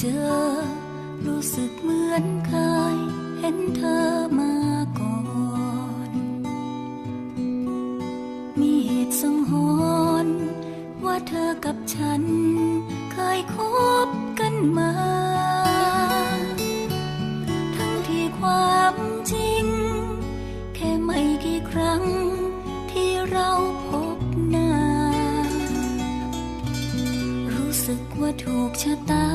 เจอ รู้สึกเหมือนเคยเห็นเธอมาก่อน มีเหตุสังหรณ์ว่าเธอกับฉัน เคยคบกันมา ทั้งที่ความจริง แค่ไม่กี่ครั้งที่เราพบหน้า รู้สึกว่าถูกชะตา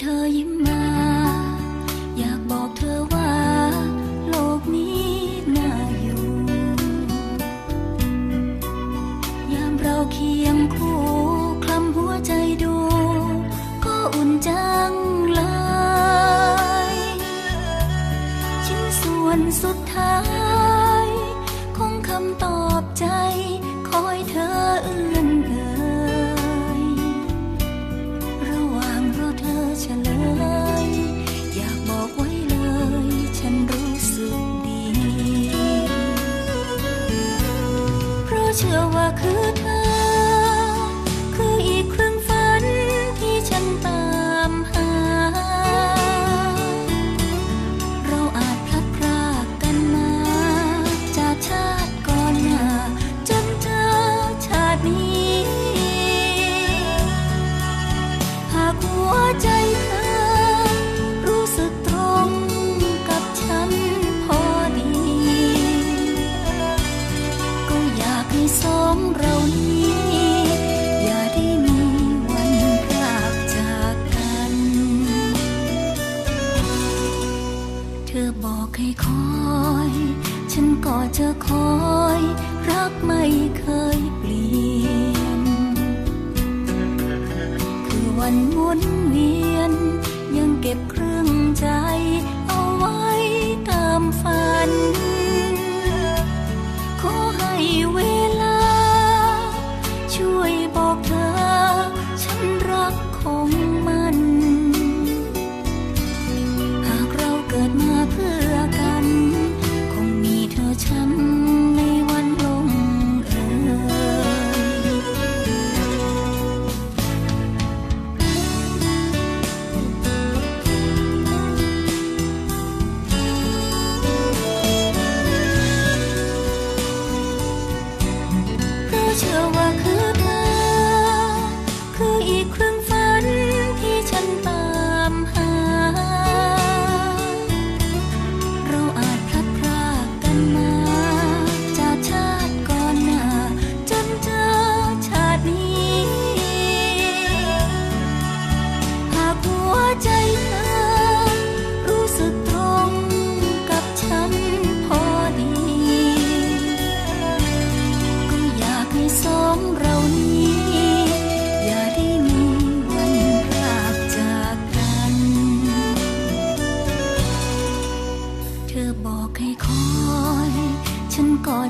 เธอยิ้มมา อยากบอกเธอว่า โลกนี้น่าอยู่ ยามเราเคียงคู่คลำหัวใจดู ก็อุ่นจังเลยชิ้นส่วนสุดท้าย คอย ฉันก็จะคอย รักไม่เคย ฉันในวันลงเอยราะเชื่อว่า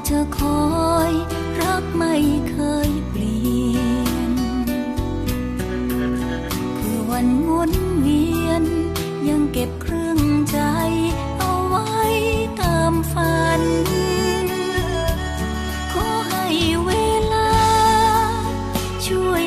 เธอคอยรักไม่เคยเปลี่ยนเพื่อวันหมุนเวียน ยังเก็บเครื่องใจ เอาไว้ตามฝัน ขอให้เวลาช่วย